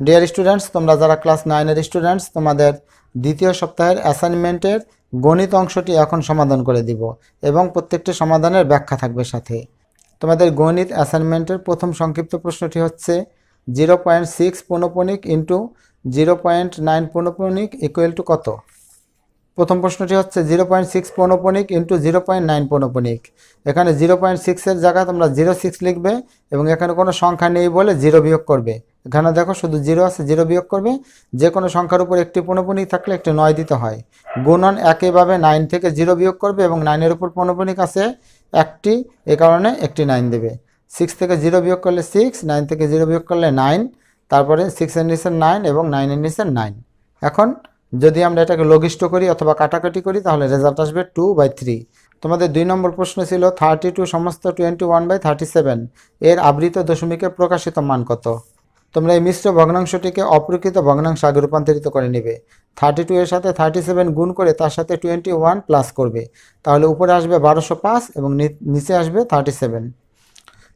Dear students তোমরা যারা class নাইনের স্টুডেন্টস তোমাদের দ্বিতীয় সপ্তাহের অ্যাসাইনমেন্টের গণিত অংশটি এখন সমাধান করে দিব এবং প্রত্যেকটি সমাধানের ব্যাখ্যা থাকবে সাথে। তোমাদের গণিত অ্যাসাইনমেন্টের প্রথম সংক্ষিপ্ত প্রশ্নটি হচ্ছে জিরো পয়েন্ট সিক্স পৌনপণিক ইন্টু জিরো পয়েন্ট নাইন পৌনপণিক ইকুয়াল টু কত? প্রথম প্রশ্নটি হচ্ছে জিরো পয়েন্ট সিক্স পৌনপণিক ইন্টু জিরো পয়েন্ট নাইন পৌনপণিক এখানে জিরো পয়েন্ট সিক্সের জায়গায় তোমরা জিরো সিক্স লিখবে এবং এখানে কোনো সংখ্যা নেই বলে জিরো বিয়োগ করবে। এখানে দেখো, শুধু জিরো আছে, জিরো বিয়োগ করবে। যে কোনো সংখ্যার উপর একটি পৌনপণিক থাকলে একটি নয় দিতে হয়। গুণন একইভাবে নাইন থেকে জিরো বিয়োগ করবে এবং নাইনের উপর পৌনপণিক আছে একটি, এ কারণে একটি নাইন দেবে। সিক্স থেকে জিরো বিয়োগ করলে সিক্স নাইন থেকে জিরো বিয়োগ করলে নাইন তারপরে সিক্সের নিচের নাইন এবং নাইনের নিচের নাইন এখন যদি আমরা এটাকে লঘিষ্ঠ করি অথবা কাটাকাটি করি, তাহলে রেজাল্ট আসবে টু বাই থ্রি তোমাদের দুই নম্বর প্রশ্ন ছিল থার্টি টু সমস্ত twenty one by thirty seven এর আবৃত দশমিকের প্রকাশিত মান কত? তোমরা এই মিশ্র ভগ্নাংশটিকে অপ্রকৃত ভগ্নাংশ আগে রূপান্তরিত করে নেবে। থার্টি টু এর সাথে থার্টি সেভেন গুণ করে তার সাথে টোয়েন্টি ওয়ান প্লাস করবে। তাহলে উপরে আসবে বারোশো পাঁচ এবং নিচে আসবে থার্টি সেভেন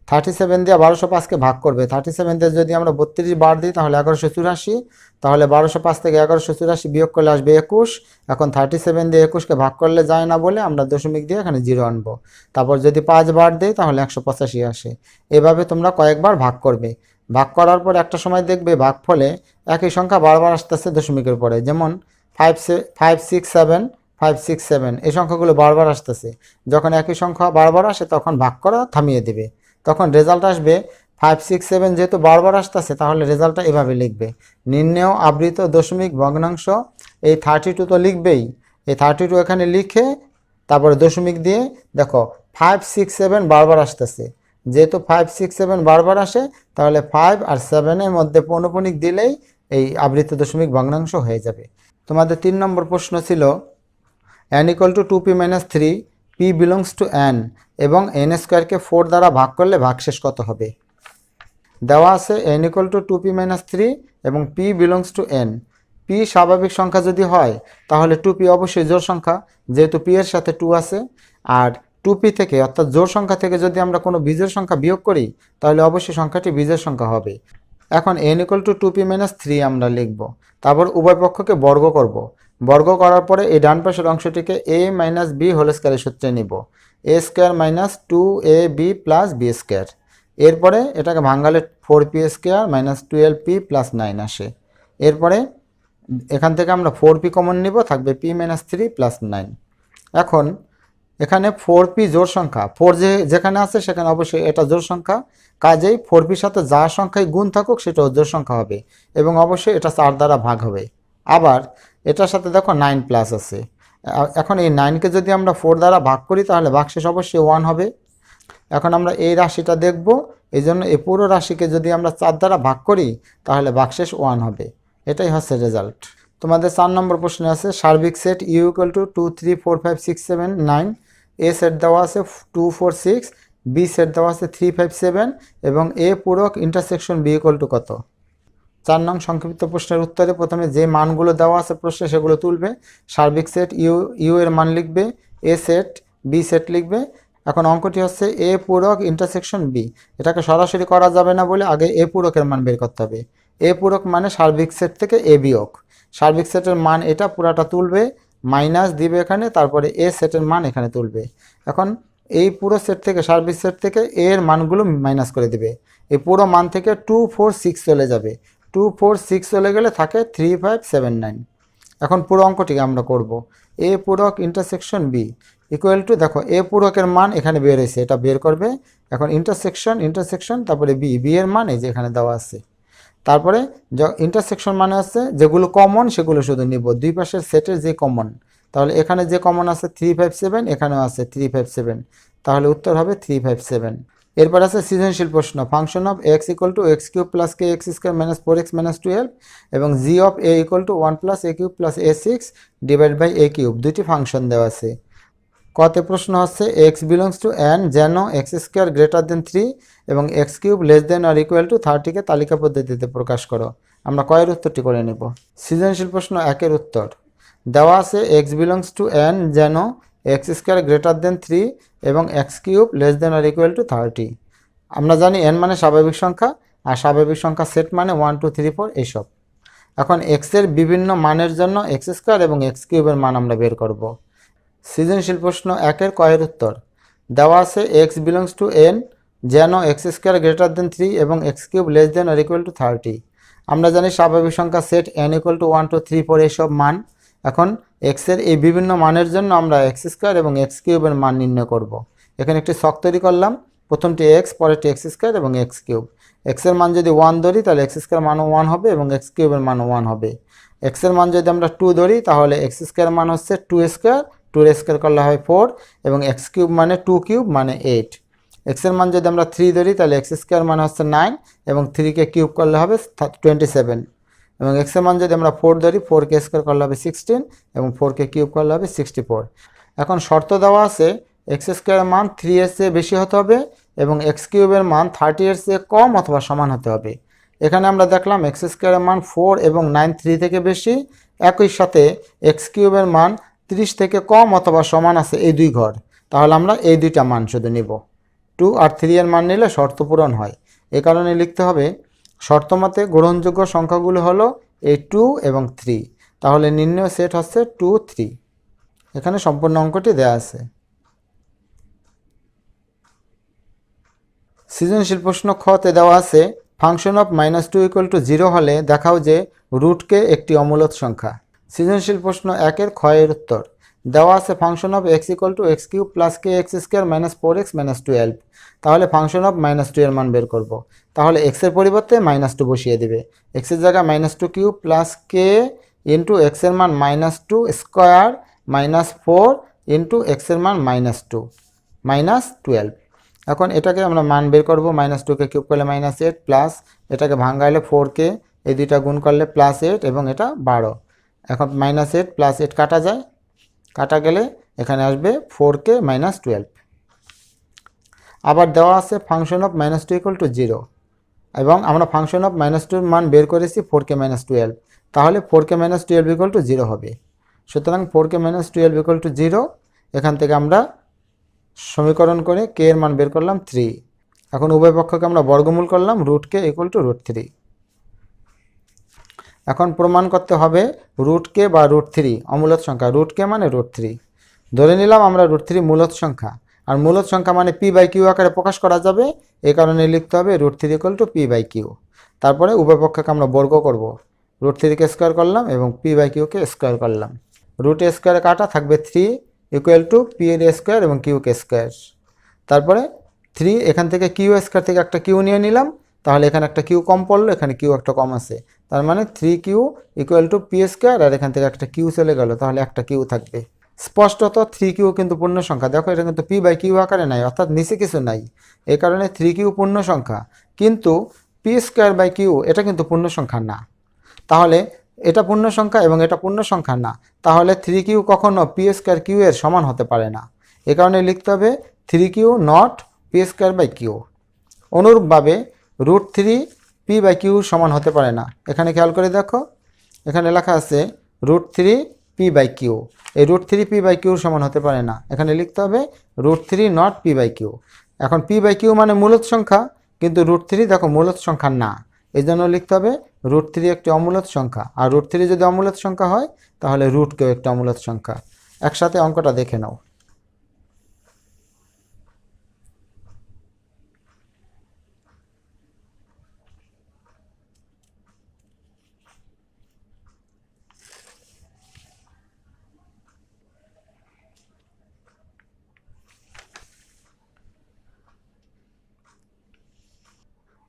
থার্টি সেভেন দিয়ে বারোশো পাঁচকে ভাগ করবে। থার্টি সেভেন দিয়ে যদি আমরা বত্রিশ বার দিই, তাহলে এগারোশো চুরাশি। তাহলে বারোশো পাঁচ থেকে এগারোশো চুরাশি বিয়োগ করলে আসবে একুশ। এখন থার্টি সেভেন দিয়ে একুশকে ভাগ করলে যায় না বলে আমরা দশমিক দিয়ে এখানে জিরো আনব। তারপর যদি পাঁচ বার দিই, তাহলে একশো পঁচাশি আসে। এভাবে তোমরা কয়েকবার ভাগ করবে। ভাগ করার পর একটা সময় দেখবে ভাগ ফলে একই সংখ্যা বারবার আসতেছে দশমিকের পরে। যেমন five five six seven five six seven এই সংখ্যাগুলো বারবার আসতেছে। যখন একই সংখ্যা বারবার আসে, তখন ভাগ করা থামিয়ে দেবে। তখন রেজাল্ট আসবে ফাইভ সিক্স সেভেন যেহেতু বারবার আসতেছে, তাহলে রেজাল্টটা এভাবে লিখবে। নিম্নেও আবৃত দশমিক ভগ্নাংশ, এই থার্টি টু তো লিখবেই। এই থার্টি টু এখানে লিখে তারপরে দশমিক দিয়ে দেখো ফাইভ সিক্স সেভেন বারবার আসতেছে। যেহেতু ফাইভ সিক্স সেভেন বারবার আসে, তাহলে ফাইভ আর সেভেনের মধ্যে পৌনপণিক দিলেই এই আবৃত দশমিক ভগ্নাংশ হয়ে যাবে। তোমাদের তিন নম্বর প্রশ্ন ছিল, n equal to two p minus three p belongs to n এবং এন স্কোয়ারকে ফোর দ্বারা ভাগ করলে ভাগশেষ কত হবে? দেওয়া আছে n equal to two p minus three এবং p belongs to n p স্বাভাবিক সংখ্যা যদি হয়, তাহলে টু পি অবশ্যই জোর সংখ্যা, যেহেতু পি এর সাথে টু আছে, আর টু পি থেকে, অর্থাৎ জোর সংখ্যা থেকে যদি আমরা কোনো বীজের সংখ্যা বিয়োগ করি, তাহলে অবশ্যই সংখ্যাটি বীজের সংখ্যা হবে। এখন n equal to two p minus three আমরা লিখব। তারপর উভয় পক্ষকে বর্গ করব। বর্গ করার পরে এই ডান পাশের অংশটিকে এ মাইনাস বি হোল স্কোয়ারের সূত্রে নিব। A square minus two a b plus b square এরপরে এটাকে ভাঙালে four p square minus twelve p plus nine আসে। এরপরে এখান থেকে আমরা ফোর পি কমন নিব, থাকবে p minus three plus nine এখন এখানে ফোর পি জোর সংখ্যা। ফোর যে, যেখানে আছে সেখানে অবশ্যই এটা জোর সংখ্যা। কাজেই ফোর পির সাথে যা সংখ্যায় গুণ থাকুক সেটাও জোর সংখ্যা হবে এবং অবশ্যই এটা চার দ্বারা ভাগ হবে। আবার এটার সাথে দেখো নাইন প্লাস আছে। এখন এই নাইনকে যদি আমরা ফোর দ্বারা ভাগ করি তাহলে ভাগশেষ অবশ্যই ওয়ান হবে। এখন আমরা এই রাশিটা দেখব। এই জন্য এই পুরো রাশিকে যদি আমরা চার দ্বারা ভাগ করি তাহলে ভাগশেষ ওয়ান হবে। এটাই হচ্ছে রেজাল্ট তোমাদের চার নম্বর প্রশ্নে আছে সার্বিক set U equal to two three four five six seven nine A set দেওয়া আছে two four six B set দেওয়া আছে থ্রি ফাইভ সেভেন এবং এ পূরক ইন্টারসেকশন বি ইকুয়াল টু কত? চার নং সংক্ষিপ্ত প্রশ্নের উত্তরে প্রথমে যে মানগুলো দেওয়া আছে প্রশ্নে সেগুলো তুলবে, সার্বিক সেট ইউ ইউ এর মান লিখবে এ সেট বি সেট লিখবে। এখন অঙ্কটি হচ্ছে এ পূরক ইন্টারসেকশন বি এটাকে সরাসরি করা যাবে না বলে আগে এ পূরকের মান বের করতে হবে। এ পূরক মানে সার্বিক সেট থেকে এ বিয়োগ। সার্বিক সেটের মান এটা পুরাটা তুলবে মাইনাস দিবে এখানে, তারপরে এ সেটের মান এখানে তুলবে। এখন এই পুরো সেট থেকে সার্বিক সেট থেকে এর মানগুলো মাইনাস করে দিবে। এই পুরো মান থেকে টু ফোর সিক্স চলে যাবে। টু ফোর সিক্স চলে গেলে থাকে থ্রি ফাইভ সেভেন নাইন এখন পুরো অঙ্কটিকে আমরা করব। এ পূরক ইন্টারসেকশন বি ইকুয়াল টু দেখো, এ পূরকের মান এখানে বের হয়েছে, এটা বের করবে। এখন ইন্টারসেকশন ইন্টারসেকশন তারপরে বি বি এর মান এই যে এখানে দেওয়া আছে। তারপরে ইন্টারসেকশন মানে আছে যেগুলো কমন সেগুলো শুধু নিব। দুই পাশের সেটের যে কমন তাহলে এখানে যে কমন আছে থ্রি ফাইভ সেভেন এখানেও আছে থ্রি ফাইভ সেভেন তাহলে উত্তর হবে থ্রি ফাইভ সেভেন এরপর আছে সৃজনশীল প্রশ্ন function of x equal to x cube plus k x square minus four x minus twelve এবং g of a equal to one plus a cube plus a six divide by a cube দুটি function দেওয়া আছে। কতে প্রশ্ন হচ্ছে x belongs to n যেন x square greater than three এবং x cube less than or equal to থার্টিকে তালিকা পদ্ধতিতে প্রকাশ করো। আমরা কয়ের উত্তরটি করে নেব। সৃজনশীল প্রশ্ন একের উত্তর। দেওয়া আছে এক্স বিলংস টু এন যেন x square greater than three এবং x cube less than or equal to thirty আমরা জানি এন মানে স্বাভাবিক সংখ্যা, আর স্বাভাবিক সংখ্যা সেট মানে ওয়ান টু থ্রি ফোর এইসব এখন এক্সের বিভিন্ন মানের জন্য এক্স স্কোয়ার এবং এক্স কিউবের মান আমরা বের করব। সৃজনশীল প্রশ্ন একের কয়ের উত্তর। দেওয়া আছে এক্স বিলংস টু এন যেন x square greater than three এবং x cube less than or equal to thirty আমরা জানি স্বাভাবিক সংখ্যা set n equal to one two three four এইসব মান। এখন এক্সের এই বিভিন্ন মানের জন্য আমরা এক্স স্কোয়ার এবং এক্স কিউবের মান নির্ণয় করব। এখানে একটি শখ তৈরি করলাম। প্রথমটি এক্স পরেরটি এক্স স্কোয়ার এবং এক্স কিউব এক্সের মান যদি ওয়ান ধরি, তাহলে এক্স স্কোয়ার মানও ওয়ান হবে এবং এক্স কিউবের মানও ওয়ান হবে। এক্সের মান যদি আমরা টু ধরি, তাহলে এক্স স্কোয়ার মান হচ্ছে টু স্কোয়ার টু স্কোয়ার করলে হয় ফোর এবং এক্স কিউব মানে টু কিউব মানে এইট এক্সের মান যদি আমরা থ্রি ধরি, তাহলে এক্স স্কোয়ার মানে হচ্ছে নাইন এবং থ্রিকে কিউব করলে হবে টোয়েন্টি সেভেন এবং এক্সের মান যদি আমরা ফোর ধরি ফোরকে স্কোয়ার করলে হবে সিক্সটিন এবং ফোরকে কিউব করলে হবে সিক্সটি ফোর এখন শর্ত দেওয়া আছে এক্স স্কোয়ারের মান থ্রি এর চেয়ে বেশি হতে হবে এবং এক্স কিউবের মান থার্টি এর চেয়ে কম অথবা সমান হতে হবে। এখানে আমরা দেখলাম এক্স স্কোয়ারের মান ফোর এবং নাইন থ্রি থেকে বেশি। একই সাথে এক্স কিউবের মান তিরিশ থেকে কম অথবা সমান আছে এই দুই ঘর, তাহলে আমরা এই দুইটা মান শুধু নিব। টু আর থ্রি এর মান নিলে শর্ত পূরণ হয়। এ কারণে লিখতে হবে শর্তমতে গ্রহণযোগ্য সংখ্যাগুলো হলো এই টু এবং থ্রি, তাহলে নির্ণয় সেট হচ্ছে টু থ্রি। এখানে সম্পূর্ণ অঙ্কটি দেয়া আছে। সৃজনশীল প্রশ্ন খতে দেওয়া আছে, function of minus two equal to zero হলে দেখাও যে রুটকে একটি অমূলত সংখ্যা। সৃজনশীল প্রশ্ন একের ক্ষয়ের উত্তর। দেওয়া আছে function of x equal to x cube plus k x square minus four x minus twelve তাহলে ফাংশন অফ মাইনাস টু এর মান বের করব। তাহলে এক্সের পরিবর্তে মাইনাস টু বসিয়ে দেবে। এক্সের জায়গায় minus two cube plus k into এক্সের মান minus two square minus four into এক্সের মান মাইনাস টু মাইনাস টুয়েলভ এখন এটাকে আমরা মান বের করব মাইনাস টুকে কিউব করলে মাইনাস এইট প্লাস এটাকে ভাঙ্গাইলে ফোরকে এই দুইটা গুণ করলে প্লাস এইট এবং এটা বারো। এখন মাইনাস এইট প্লাস এইট কাটা যায়। কাটা গেলে এখানে আসবে ফোর কে মাইনাস টুয়েলভ আবার দেওয়া আছে function of minus two equal to zero এবং আমরা ফাংশন অফ মাইনাস টুর মান বের করেছি ফোর কে মাইনাস টুয়েলভ তাহলে four k minus twelve equal to zero হবে। সুতরাং four k minus twelve equal to zero এখান থেকে আমরা সমীকরণ করে কে এর মান বের করলাম থ্রি এখন উভয় পক্ষকে আমরা বর্গমূল করলাম root k equal to root three এখন প্রমাণ করতে হবে রুট কে বা রুট থ্রি অমূলত সংখ্যা। রুট কে মানে রুট থ্রি ধরে নিলাম আমরা রুট থ্রি মূলত সংখ্যা। আর মূলত সংখ্যা মানে পি বাই কিউ আকারে প্রকাশ করা যাবে। এই কারণে লিখতে হবে root three equal to p by q তারপরে উভয় পক্ষকে আমরা বর্গ করব। রুট থ্রিকে স্কোয়ার করলাম এবং পি বাই কিউকে স্কোয়ার করলাম। রুট স্কোয়ারে কাটা থাকবে থ্রি ইকুয়াল টু পি এর স্কোয়ার এবং কিউকে স্কোয়ার তারপরে থ্রি এখান থেকে কিউ স্কোয়ার থেকে একটা কিউ নিয়ে নিলাম। তাহলে এখানে একটা কিউ কম পড়ল, এখানে কিউ একটা কম আছে। তার মানে three q equal to p square আর এখান থেকে একটা কিউ চলে গেল, তাহলে একটা কিউ থাকবে। স্পষ্টত থ্রি কিউ কিন্তু পূর্ণ সংখ্যা। দেখো, এটা কিন্তু পি বাই কিউ আকারে নাই, অর্থাৎ নিচে কিছু নাই। এই কারণে থ্রি কিউ পূর্ণ সংখ্যা। কিন্তু পি স্কোয়ার বাই কিউ এটা কিন্তু পূর্ণ সংখ্যা না। তাহলে এটা পূর্ণ সংখ্যা এবং এটা পূর্ণ সংখ্যা না। তাহলে থ্রি কিউ কখনো পি স্কোয়ার কিউ এর সমান হতে পারে না। এ কারণে লিখতে হবে three q not p square by q অনুরূপভাবে root three p by q সমান হতে পারে না। এখানে খেয়াল করে দেখো, এখানে লেখা আছে root three p by q এই root three p by q সমান হতে পারে না। এখানে লিখতে হবে root three not p by q এখন পি বাই কিউ মানে মূলত সংখ্যা, কিন্তু রুট থ্রি দেখো মূলত সংখ্যা না। এই জন্য লিখতে হবে রুট থ্রি একটি অমূলত সংখ্যা। আর রুট থ্রি যদি অমূলত সংখ্যা হয়, তাহলে রুট কেউ একটি অমূলত সংখ্যা। একসাথে অঙ্কটা দেখে নাও।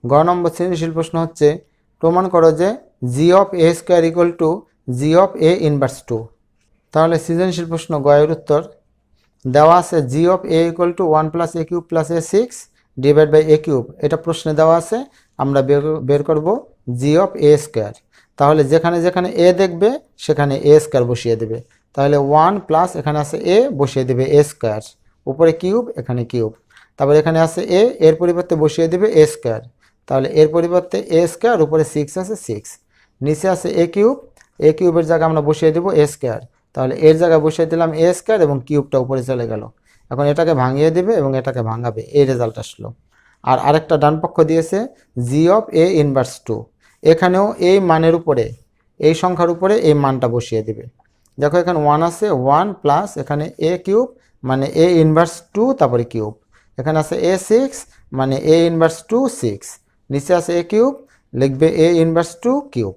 গ নম্বর সৃজনশীল প্রশ্ন হচ্ছে, প্রমাণ করো যে g of a square equal to g of a inverse two তাহলে সৃজনশীল প্রশ্ন গয়ের উত্তর। দেওয়া আছে g of a equal to one plus a cube plus a six divide by a cube এটা প্রশ্নে দেওয়া আছে, আমরা বের বের করব জি অফ এ স্কোয়ার তাহলে যেখানে যেখানে এ দেখবে, সেখানে এ স্কোয়ার বসিয়ে দেবে। তাহলে ওয়ান প্লাস এখানে আছে এ বসিয়ে দেবে এ স্কোয়ার উপরে কিউব এখানে কিউব তারপর এখানে আছে এ এর পরিবর্তে বসিয়ে দেবে এ স্কোয়ার তাহলে এর পরিবর্তে এ স্কোয়ার উপরে সিক্স আছে সিক্স নিচে আছে এ কিউব এ কিউবের জায়গায় আমরা বসিয়ে দেবো এ স্কোয়ার তাহলে এর জায়গায় বসিয়ে দিলাম এ স্কোয়ার এবং কিউবটা উপরে চলে গেল। এখন এটাকে ভাঙিয়ে দেবে এবং এটাকে ভাঙাবে। এই রেজাল্ট আসলো। আর আরেকটা ডান পক্ষ দিয়েছে G of a inverse two এখানেও এই মানের উপরে, এই সংখ্যার উপরে এই মানটা বসিয়ে দেবে। দেখো এখানে ওয়ান আছে ওয়ান প্লাস এখানে এ কিউব মানে এ ইনভার্স টু তারপরে কিউব এখানে আছে এ সিক্স মানে এ ইনভার্স টু সিক্স নিচে আছে এ কিউব, লিখবে এ ইনভার্স টু কিউব।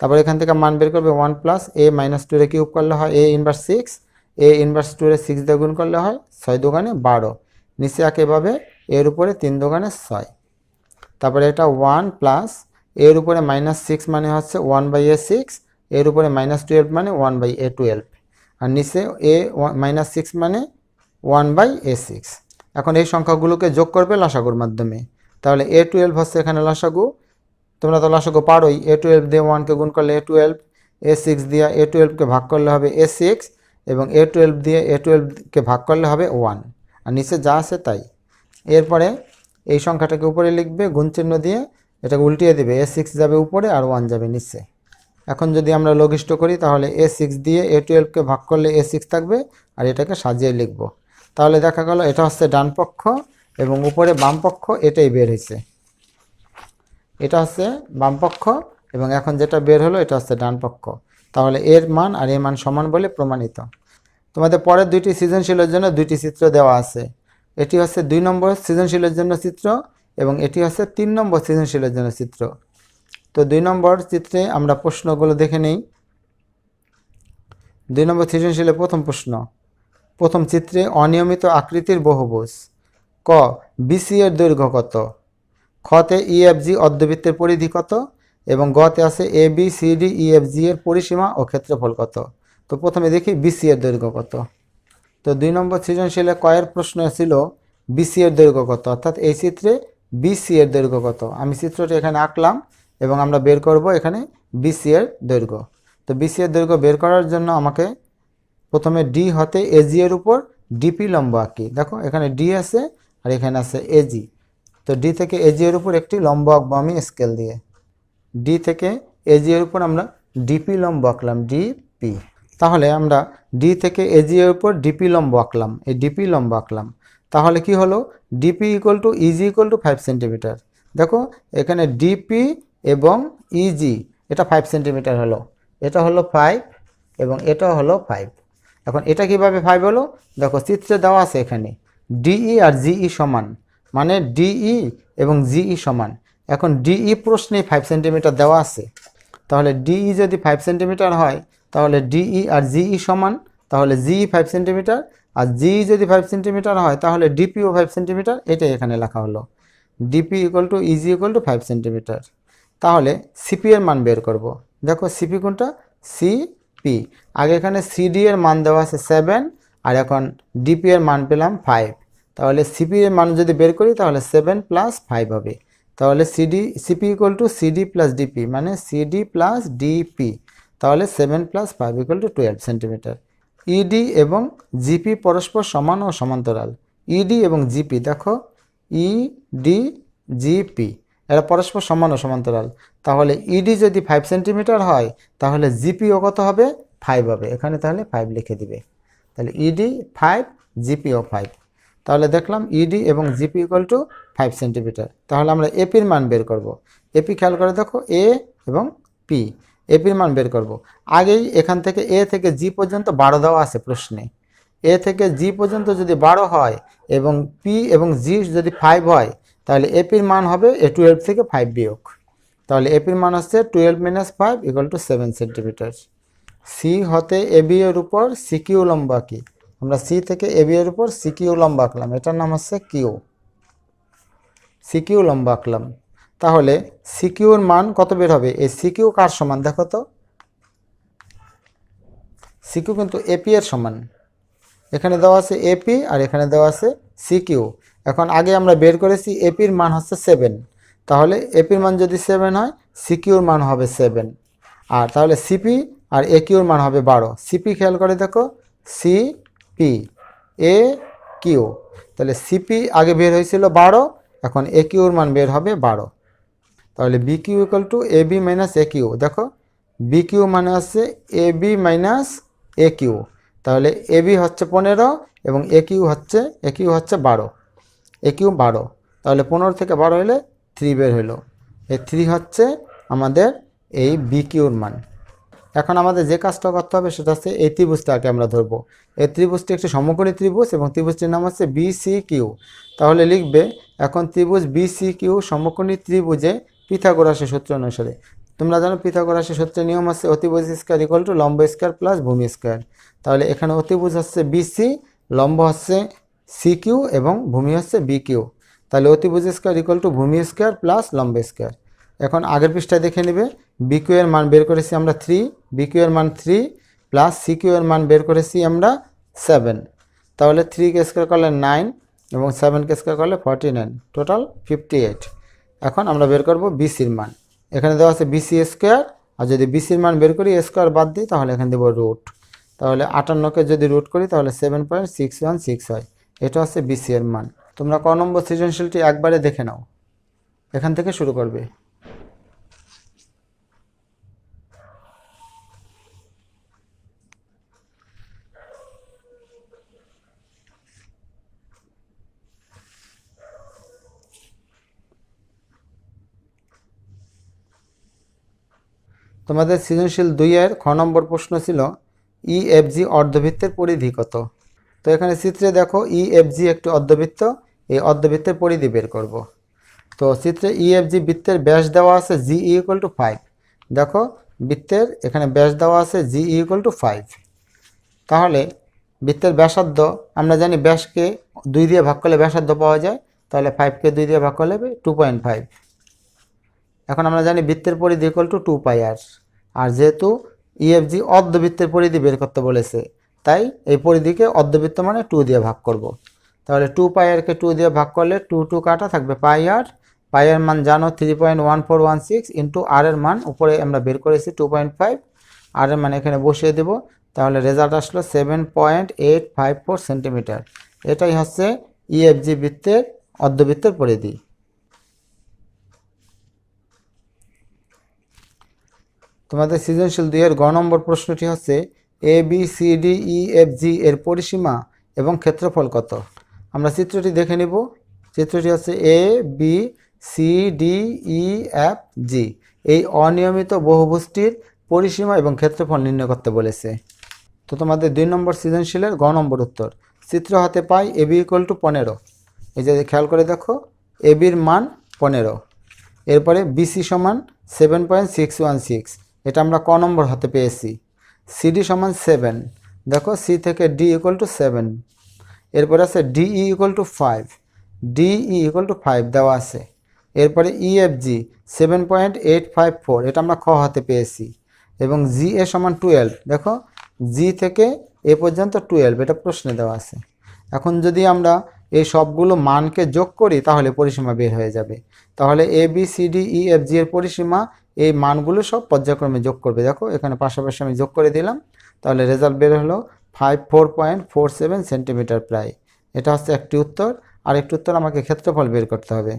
তারপর এখান থেকে মান বের করবে one plus a minus two রে কিউব করলে হয় a inverse six a inverse two রে সিক্স দিয়ে গুণ করলে হয় ছয় দোকানে বারো। নিচে একেভাবে এর উপরে তিন দোকানে ছয়। তারপরে এটা ওয়ান প্লাস এর উপরে মাইনাস সিক্স মানে হচ্ছে ওয়ান বাই এ সিক্স এর উপরে মাইনাস টুয়েলভ মানে ওয়ান বাই এ টুয়েলভ আর নিচে এ মাইনাস সিক্স মানে ওয়ান বাই এ সিক্স এখন এই সংখ্যাগুলোকে যোগ করবে লসাগুর মাধ্যমে। তাহলে এ টুয়েলভ হচ্ছে এখানে লসাগু। তোমরা তো লসাগু পারোই। এ টুয়েলভ দিয়ে ওয়ানকে গুণ করলে এ টুয়েলভ এ সিক্স দিয়ে এ টুয়েলভকে ভাগ করলে হবে এ সিক্স এবং এ টুয়েলভ দিয়ে এ টুয়েলভকে ভাগ করলে হবে ওয়ান আর নিচে যা আছে তাই। এরপরে এই সংখ্যাটাকে উপরে লিখবে, গুণ চিহ্ন দিয়ে এটাকে উল্টিয়ে দেবে। এ সিক্স যাবে উপরে আর ওয়ান যাবে নিচে। এখন যদি আমরা লঘিষ্ঠ করি, তাহলে এ সিক্স দিয়ে এ টুয়েলভকে ভাগ করলে এ সিক্স থাকবে আর এটাকে সাজিয়ে লিখব। তাহলে দেখা গেল, এটা হচ্ছে ডান পক্ষ এবং উপরে বাম পক্ষ এটাই বের হয়েছে। এটা হচ্ছে বাম পক্ষ এবং এখন যেটা বের হলো এটা হচ্ছে ডান পক্ষ তাহলে এর মান আর এর মান সমান বলে প্রমাণিত। তোমাদের পরের দুইটি সৃজনশীলের জন্য দুইটি চিত্র দেওয়া আছে। এটি হচ্ছে দুই নম্বর সৃজনশীলের জন্য চিত্র এবং এটি হচ্ছে তিন নম্বর সৃজনশীলের জন্য চিত্র। তো দুই নম্বর চিত্রে আমরা প্রশ্নগুলো দেখে নেই। দুই নম্বর সৃজনশীলের প্রথম প্রশ্ন, প্রথম চিত্রে অনিয়মিত আকৃতির বহুভুজ। ক বিসি এর দৈর্ঘ্য কত? খতে ইএফজি অর্ধবৃত্তের পরিধি কত? এবং গতে আছে A B C D EFG এর পরিসীমা ও ক্ষেত্রফল কত? তো প্রথমে দেখি বিসি এর দৈর্ঘ্য কত। তো দুই নম্বর সৃজনশীলে কয়ের প্রশ্ন ছিল বিসি এর দৈর্ঘ্য কত? অর্থাৎ এই চিত্রে বিসি এর দৈর্ঘ্য কত? আমি চিত্রটি এখানে আঁকলাম এবং আমরা বের করব এখানে বিসি এর দৈর্ঘ্য। তো বিসি এর দৈর্ঘ্য বের করার জন্য আমাকে প্রথমে ডি হতে এজি এর উপর ডিপি লম্ব আঁকি। দেখো, এখানে ডি আছে আর এখানে আছে এজি তো ডি থেকে এজি এর উপর একটি লম্ব আঁকবো আমি স্কেল দিয়ে। ডি থেকে এজি এর উপর আমরা ডিপি লম্ব আঁকলাম ডিপি তাহলে আমরা ডি থেকে এজি এর উপর ডিপি লম্ব আঁকলাম, এই ডিপি লম্ব আঁকলাম। তাহলে কি হলো? DP equal to EG equal to five centimetre দেখো, এখানে ডিপি এবং ইজি এটা ফাইভ সেন্টিমিটার হলো। এটা হলো ফাইভ এবং এটা হলো ফাইভ এখন এটা কীভাবে ফাইভ হলো? দেখো, চিত্রে দেওয়া আছে এখানে। ডিই আর জিই সমান মানে ডিই এবং জিই সমান। এখন ডিই প্রশ্নে ফাইভ সেন্টিমিটার দেওয়া আছে। তাহলে ডিই যদি ফাইভ সেন্টিমিটার হয়, তাহলে ডিই আর জিই সমান, তাহলে জিই ফাইভ সেন্টিমিটার আর জিই যদি ফাইভ সেন্টিমিটার হয়, তাহলে ডিপিও ফাইভ সেন্টিমিটার এটাই এখানে লেখা হলো। DP equal to EG equal to five centimetre তাহলে সিপি এর মান বের করব। দেখো সিপি কোনটা? সিপি আগে এখানে সিডি এর মান দেওয়া আছে সেভেন আর এখন ডিপি এর মান পেলাম ফাইভ তাহলে সিপি এর মান যদি বের করি, তাহলে সেভেন প্লাস ফাইভ হবে। তাহলে CD CP equal to CD plus DP মানে সিডি প্লাস ডিপি তাহলে seven plus five equal to twelve centimetre ED এবং জিপি পরস্পর সমান ও সমান্তরাল। ইডি এবং জিপি দেখো। ইডি জিপি এরা পরস্পর সমান ও সমান্তরাল। তাহলে ইডি যদি ফাইভ সেন্টিমিটার হয়, তাহলে জিপিও কত হবে? ফাইভ হবে। এখানে তাহলে ফাইভ লিখে দিবে। তাহলে ইডি ফাইভ জিপিও ফাইভ তাহলে দেখলাম ইডি এবং GP equal to five centimetre তাহলে আমরা এপির মান বের করব। এপি খেয়াল করে দেখো এ এবং পি এপির মান বের করব। আগেই এখান থেকে এ থেকে জি পর্যন্ত বারো দেওয়া আছে প্রশ্নে। এ থেকে জি পর্যন্ত যদি বারো হয় এবং পি এবং জি যদি ফাইভ হয়, তাহলে এপির মান হবে এ টুয়েলভ থেকে ফাইভ বিয়োগ। তাহলে এপির মান হচ্ছে twelve minus five equal to seven centimetre C হতে এবি এর উপর সিকিউ লম্ব আঁকি আমরা সি থেকে এবি এর উপর সিকিউ লম্ব আঁকলাম। এটার নাম হচ্ছে কিউ। সিকিউ লম্ব আঁকলাম। তাহলে সিকিউর মান কত বের হবে? এই সিকিউ কার সমান? দেখো তো। সিকিউ কিন্তু এপি এর সমান। এখানে দেওয়া আছে এপি আর এখানে দেওয়া আছে সিকিউ এখন আগে আমরা বের করেছি এপির মান হচ্ছে সেভেন। তাহলে এপির মান যদি সেভেন হয় সিকিউর মান হবে সেভেন। আর তাহলে সিপি আর এ কিউর মান হবে বারো। সিপি খেয়াল করে দেখো। সিপি এ কিউ তাহলে সিপি আগে বের হয়েছিল বারো, এখন এ কিউর মান বের হবে বারো। তাহলে B Q equal to A B minus A Q দেখো বি কিউ মানে হচ্ছে A B minus A Q তাহলে এ বি হচ্ছে পনেরো এবং এ কিউ হচ্ছে এ কিউ হচ্ছে বারো। এ কিউ বারো। তাহলে পনেরো থেকে বারো হলে থ্রি বের হলো। এই থ্রি হচ্ছে আমাদের এই বিকিউর মান। এখন আমাদের যে কাজটা করতে হবে সেটা হচ্ছে এই ত্রিভুজটাকে আমরা ধরবো। এই ত্রিভুজটি একটি সমকোণী ত্রিভুজ এবং ত্রিভুজটির নাম হচ্ছে বি সি কিউ তাহলে লিখবে, এখন ত্রিভুজ বি সি কিউ সমকোণী ত্রিভুজে পিথাগোরাসের সূত্র অনুসারে। তোমরা জানো পিথাগোরাসের সূত্রের নিয়ম আছে অতিভুজ স্কোয়ার ইকুয়াল টু লম্ব স্কোয়ার প্লাস ভূমি স্কোয়ার তাহলে এখানে অতিভুজ হচ্ছে বিসি লম্ব হচ্ছে সি কিউ এবং ভূমি হচ্ছে বি কিউ তাহলে অতিভুজ স্কোয়ার ইকুয়াল টু ভূমি স্কোয়ার প্লাস লম্ব স্কোয়ার এখন আগের পৃষ্ঠায় দেখে নেবে। বিকিউ এর মান বের করেছি আমরা থ্রি বিকিউ এর মান থ্রি প্লাস সিকিউ এর মান বের করেছি আমরা সেভেন তাহলে থ্রিকে স্কোয়ার করলে নাইন এবং সেভেনকে স্কোয়ার করলে forty nine total fifty eight এখন আমরা বের করব বিসির মান। এখানে দেওয়া আছে বিসি স্কোয়ার আর যদি বিসির মান বের করি স্কোয়ার বাদ দিই, তাহলে এখানে দেবো রুট তাহলে আটান্নকে যদি রুট করি, তাহলে seven point six one six হয়। এটা হচ্ছে বিসি এর মান। তোমরা ক নম্বর সৃজনশীলটি একবারে দেখে নাও। এখান থেকে শুরু করবে। তোমাদের সৃজনশীল দুইয়ের খ নম্বর প্রশ্ন ছিল ই এফ জি অর্ধবৃত্তের পরিধি কত? তো এখানে চিত্রে দেখো ই এফ জি একটি অর্ধবৃত্ত, এই অর্ধবৃত্তের পরিধি বের করব। তো চিত্রে ই এফ জি বৃত্তের ব্যাস দেওয়া আছে জি ইকুয়াল টু ফাইভ দেখো, বৃত্তের এখানে ব্যাস দেওয়া আছে জি ইকুয়াল টু ফাইভ তাহলে বৃত্তের ব্যাসার্ধ, আমরা জানি ব্যাসকে দুই দিয়ে ভাগ করলে ব্যাসার্ধ পাওয়া যায়, তাহলে ফাইভকে দুই দিয়ে ভাগ করলে টু পয়েন্ট ফাইভ এখন আমরা জানি বৃত্তের পরিধি equal to two pi r আর যেহেতু ইএফজি অর্ধবৃত্তের পরিধি বের করতে বলেছে, তাই এই পরিধিকে অর্ধবৃত্ত মানে টু দিয়ে ভাগ করব। তাহলে টু পাই আরকে টু দিয়ে ভাগ করলে টু টু কাটা থাকবে পাই আর পাই এর মান জানো three point one four one six into r এর মান, উপরে আমরা বের করেছি টু পয়েন্ট ফাইভ আর এর মান এখানে বসিয়ে দেব, তাহলে রেজাল্ট আসলো seven point eight five four centimetre এটাই হচ্ছে ইএফজি বৃত্তের অর্ধবৃত্তের পরিধি। তোমাদের সৃজনশীল দুইয়ের গ নম্বর প্রশ্নটি হচ্ছে A B C D E F G এর পরিসীমা এবং ক্ষেত্রফল কত? আমরা চিত্রটি দেখে নিব। চিত্রটি হচ্ছে A B C D E F G এই অনিয়মিত বহুভুজটির পরিসীমা এবং ক্ষেত্রফল নির্ণয় করতে বলেছে। তো তোমাদের দুই নম্বর সৃজনশীলের গ নম্বর উত্তর। চিত্র হাতে পাই এ বি ইকুয়াল টু পনেরো। এই যে খেয়াল করে দেখো এ বির মান পনেরো। এরপরে বিসি সমান seven point six one six এটা আমরা ক নম্বর হাতে পেয়েছি। সিডি সমান সেভেন দেখো সি থেকে ডি ইকুয়াল টু সেভেন এরপরে আছে DE equal to five DE equal to five দেওয়া আছে। এরপরে EFG seven point eight five four এটা আমরা খ হাতে পেয়েছি। এবং জি এ সমান টুয়েলভ দেখো জি থেকে এ পর্যন্ত টুয়েলভ এটা প্রশ্নে দেওয়া আছে। এখন যদি আমরা এই সবগুলো মানকে যোগ করি তাহলে পরিসীমা বের হয়ে যাবে। তাহলে A B C D E F G এর পরিসীমা এই মানগুলো সব পর্যায়ক্রমে যোগ করবে। দেখো, এখানে পাশাপাশি আমি যোগ করে দিলাম। তাহলে রেজাল্ট বের হলো five four point four seven centimetre প্রায়। এটা হচ্ছে একটি উত্তর। আর একটি উত্তর আমাকে ক্ষেত্রফল বের করতে হবে।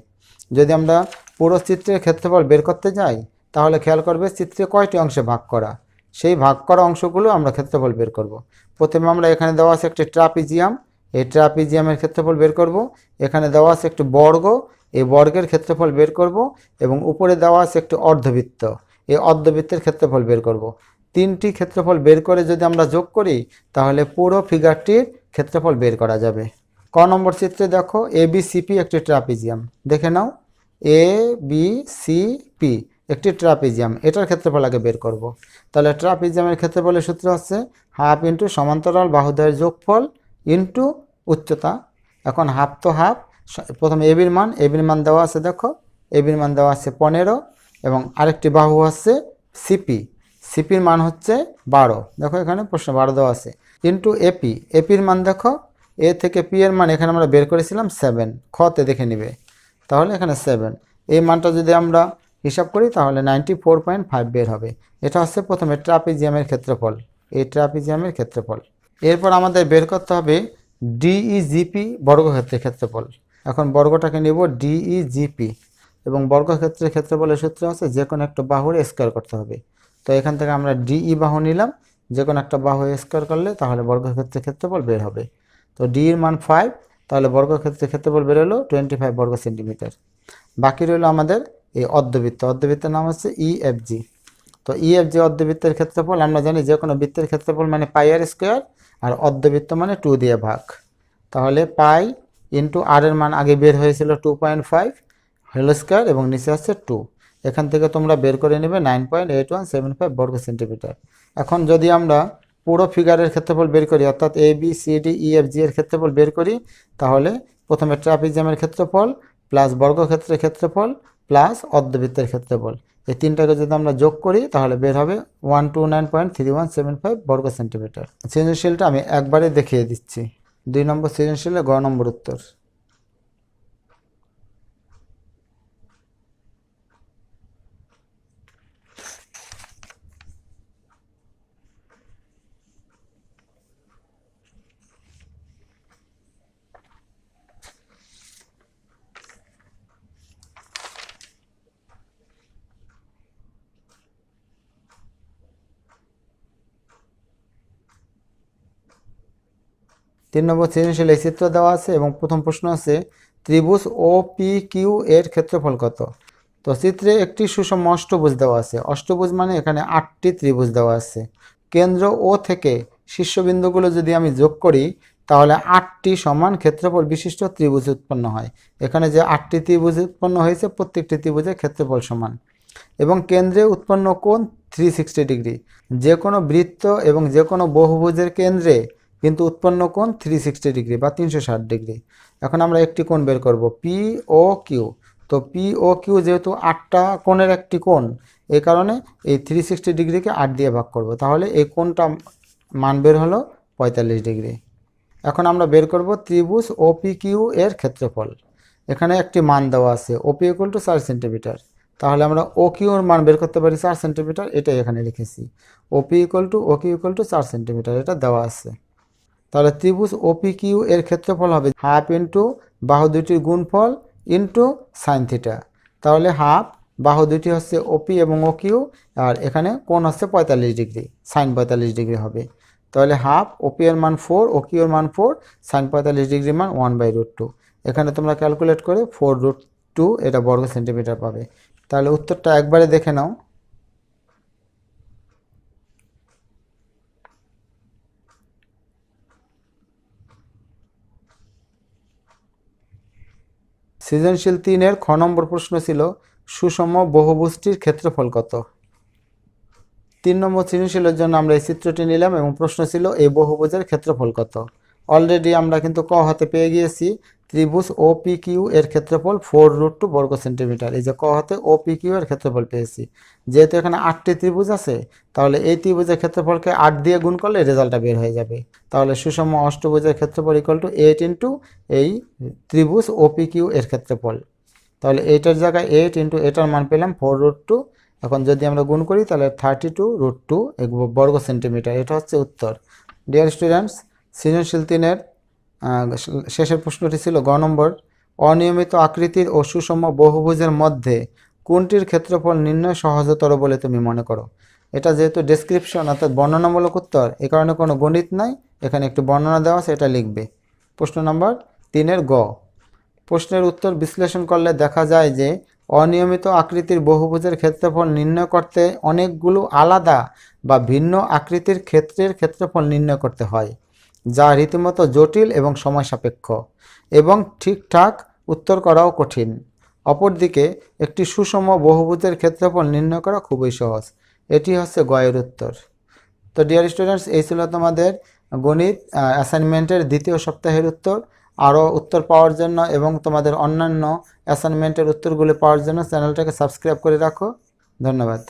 যদি আমরা পুরো চিত্রের ক্ষেত্রফল বের করতে যাই, তাহলে খেয়াল করবে চিত্রে কয়টি অংশে ভাগ করা। সেই ভাগ করা অংশগুলো আমরা ক্ষেত্রফল বের করব। প্রথমে আমরা এখানে দেওয়া আছে একটি ট্রাপিজিয়াম। এই ট্রাপিজিয়ামের ক্ষেত্রফল বের করব। এখানে দেওয়া আছে একটি বর্গ। এই বর্গের ক্ষেত্রফল বের করব এবং উপরে দেওয়া আছে একটি অর্ধবৃত্ত। এই অর্ধবৃত্তের ক্ষেত্রফল বের করব। তিনটি ক্ষেত্রফল বের করে যদি আমরা যোগ করি, তাহলে পুরো ফিগারটির ক্ষেত্রফল বের করা যাবে। ক নম্বর চিত্রে দেখো, এ বি সিপি একটি ট্রাপিজিয়াম। দেখে নাও, এ বি সি পি একটি ট্রাপিজিয়াম। এটার ক্ষেত্রফল আগে বের করব। তাহলে ট্রাপিজিয়ামের ক্ষেত্রফলের সূত্র হচ্ছে হাফ ইন্টু সমান্তরাল বাহুদ্বয়ের যোগফল ইন্টু উচ্চতা। এখন হাফ তো হাফ, প্রথমে এবির মান এবির মান দেওয়া আছে দেখো এবির মান দেওয়া আছে পনেরো, এবং আরেকটি বাহু হচ্ছে সিপি সিপির মান হচ্ছে বারো। দেখো এখানে প্রশ্ন বারো দেওয়া আছে। ইন্টু এপি এপির মান দেখো এ থেকে পি এর মান এখানে আমরা বের করেছিলাম সেভেন খতে দেখে নিবে। তাহলে এখানে সেভেন এই মানটা যদি আমরা হিসাব করি, তাহলে নাইনটি ফোর পয়েন্ট ফাইভ বের হবে। এটা হচ্ছে প্রথমে ট্রাপিজিয়ামের ক্ষেত্রফল। এই ট্রাপিজিয়ামের ক্ষেত্রফল। এরপর আমাদের বের করতে হবে ডিইজিপি বর্গক্ষেত্রের ক্ষেত্রফল। এখন বর্গটাকে নিব ডিইজিপি এবং বর্গক্ষেত্রের ক্ষেত্রফলের সূত্র আছে যে কোনো একটা বাহুর স্কোয়ার করতে হবে। তো এখান থেকে আমরা ডিই বাহু নিলাম যে কোনো একটা বাহু স্কোয়ার করলে তাহলে বর্গক্ষেত্রের ক্ষেত্রফল বের হবে। তো ডি এর মান ফাইভ তাহলে বর্গক্ষেত্রের ক্ষেত্রফল বেরোলো টোয়েন্টি ফাইভ বর্গ সেন্টিমিটার। বাকি রইল আমাদের এই অর্ধবৃত্ত। অর্ধবৃত্তের নাম হচ্ছে ইএফজি তো ইএফজি অর্ধবৃত্তের ক্ষেত্রফল আমরা জানি যে কোনো বৃত্তের ক্ষেত্রফল মানে পাই আর স্কোয়ার আর অর্ধবৃত্ত মানে টু দিয়ে ভাগ। তাহলে পাই ইন্টু আর এর মান আগে বের হয়েছিল two point five whole square এবং নিচে আসছে টু এখান থেকে তোমরা বের করে নেবে nine point eight one seven five বর্গ সেন্টিমিটার এখন যদি আমরা পুরো ফিগারের ক্ষেত্রফল বের করি, অর্থাৎ A B C D E F G এর ক্ষেত্রফল বের করি, তাহলে প্রথমে ট্রাফিক ট্রাপিজিয়ামের ক্ষেত্রফল প্লাস বর্গক্ষেত্রের ক্ষেত্রফল প্লাস অর্ধবৃত্তের ক্ষেত্রফল এই তিনটাকে যদি আমরা যোগ করি, তাহলে বের হবে one two nine point three one seven five বর্গ সেন্টিমিটার। সৃজনশীলটা আমি একবারে দেখিয়ে দিচ্ছি। দুই নম্বর সৃজনশীলে গ নম্বর উত্তর। তিন নম্বর সৃজনশীল এই চিত্র দেওয়া আছে এবং প্রথম প্রশ্ন আছে, ত্রিভুজ ও পি কিউ এর ক্ষেত্রফল কত? তো চিত্রে একটি সুষম অষ্টভুজ দেওয়া আছে। অষ্টভুজ মানে এখানে আটটি ত্রিভুজ দেওয়া আছে। কেন্দ্র ও থেকে শীর্ষবিন্দুগুলো যদি আমি যোগ করি, তাহলে আটটি সমান ক্ষেত্রফল বিশিষ্ট ত্রিভুজ উৎপন্ন হয়। এখানে যে আটটি ত্রিভুজ উৎপন্ন হয়েছে, প্রত্যেকটি ত্রিভুজের ক্ষেত্রফল সমান। এবং কেন্দ্রে উৎপন্ন কোণ থ্রি ডিগ্রি যে কোনো বৃত্ত এবং যে কোনো বহুভুজের কেন্দ্রে কিন্তু উৎপন্ন কোণ থ্রি সিক্সটি ডিগ্রি বা তিনশো ষাট ডিগ্রি এখন আমরা একটি কোণ বের করব পি ও কিউ তো পি ও কিউ যেহেতু আটটা কোণের একটি কোণ এই কারণে এই থ্রি সিক্সটি ডিগ্রিকে আট দিয়ে ভাগ করব। তাহলে এই কোণটা মান বের হলো পঁয়তাল্লিশ ডিগ্রি এখন আমরা বের করব ত্রিভুজ ওপি কিউ এর ক্ষেত্রফল। এখানে একটি মান দেওয়া আছে ওপি ইকুয়াল টু চার সেন্টিমিটার তাহলে আমরা ও কিউর মান বের করতে পারি চার সেন্টিমিটার এটাই এখানে লিখেছি। OP equal to O Q equal to চার সেন্টিমিটার এটা দেওয়া আছে। তাহলে ত্রিভুজ ওপি কিউ এর ক্ষেত্রফল হবে হাফ ইন্টু বাহু দুটির গুণফল ইন্টু সাইন থিটা তাহলে হাফ বাহু দুটি হচ্ছে ওপি এবং ও কিউ আর এখানে কোণ হচ্ছে পঁয়তাল্লিশ ডিগ্রি সাইন পঁয়তাল্লিশ ডিগ্রি হবে। তাহলে হাফ ওপি এর মান ফোর ও কিউ এর মান ফোর সাইন পঁয়তাল্লিশ ডিগ্রি মান ওয়ান বাই রুট টু এখানে তোমরা ক্যালকুলেট করে ফোর রুট টু এটা বর্গ সেন্টিমিটার পাবে। তাহলে উত্তরটা একবারে দেখে নাও। সৃজনশীল তিনের খ নম্বর প্রশ্ন ছিল, সুষম বহুভুজটির ক্ষেত্রফল কত? তিন নম্বর সৃজনশীলের জন্য আমরা এই চিত্রটি নিলাম এবং প্রশ্ন ছিল, এই বহুভুজের ক্ষেত্রফল কত? অলরেডি আমরা কিন্তু ক হাতে পেয়ে গিয়েছি ত্রিভুজ ও পি কিউ এর ক্ষেত্রফল ফোর রুট টু বর্গ সেন্টিমিটার এই যে ক হাতে ও পি কিউ এর ক্ষেত্রফল পেয়েছি। যেহেতু এখানে আটটি ত্রিভুজ আছে, তাহলে এই ত্রিভুজের ক্ষেত্রফলকে আট দিয়ে গুণ করলে রেজাল্টটা বের হয়ে যাবে। তাহলে সুষম অষ্টভুজের ক্ষেত্রফল ইকুয়াল টু এইট ইন্টু এই ত্রিভুজ ও পি কিউ এর ক্ষেত্রফল। তাহলে এইটার জায়গায় এইট ইন্টু এটার মান পেলাম ফোর রুট টু এখন যদি আমরা গুণ করি, তাহলে থার্টি টু রুট টু বর্গ সেন্টিমিটার এটা হচ্ছে উত্তর। ডিয়ার স্টুডেন্টস সৃজনশীল তিনের শেষের প্রশ্নটি ছিল গ নম্বর, অনিয়মিত আকৃতির ও সুষম বহুভুজের মধ্যে কোনটির ক্ষেত্রফল নির্ণয় সহজতর বলে তুমি মনে করো? এটা যেহেতু ডেসক্রিপশন অর্থাৎ বর্ণনামূলক উত্তর, এ কারণে কোনো গণিত নাই, এখানে একটি বর্ণনা দেওয়া আছে, এটা লিখবে। প্রশ্ন নম্বর তিনের গ। প্রশ্নের উত্তর বিশ্লেষণ করলে দেখা যায় যে অনিয়মিত আকৃতির বহুভুজের ক্ষেত্রফল নির্ণয় করতে অনেকগুলো আলাদা বা ভিন্ন আকৃতির ক্ষেত্রের ক্ষেত্রফল নির্ণয় করতে হয়। যা রীতিমতো জটিল এবং সময় সাপেক্ষ এবং ঠিকঠাক উত্তর করাও কঠিন। অপরদিকে, একটি সুষম বহুভুজের ক্ষেত্রফল নির্ণয় করা খুবই সহজ। এটি হচ্ছে গয়ের উত্তর। তো ডিয়ার স্টুডেন্টস এই ছিল তোমাদের গণিত অ্যাসাইনমেন্টের দ্বিতীয় সপ্তাহের উত্তর। আরও উত্তর পাওয়ার জন্য এবং তোমাদের অন্যান্য অ্যাসাইনমেন্টের উত্তরগুলি পাওয়ার জন্য চ্যানেলটাকে সাবস্ক্রাইব করে রাখো। ধন্যবাদ।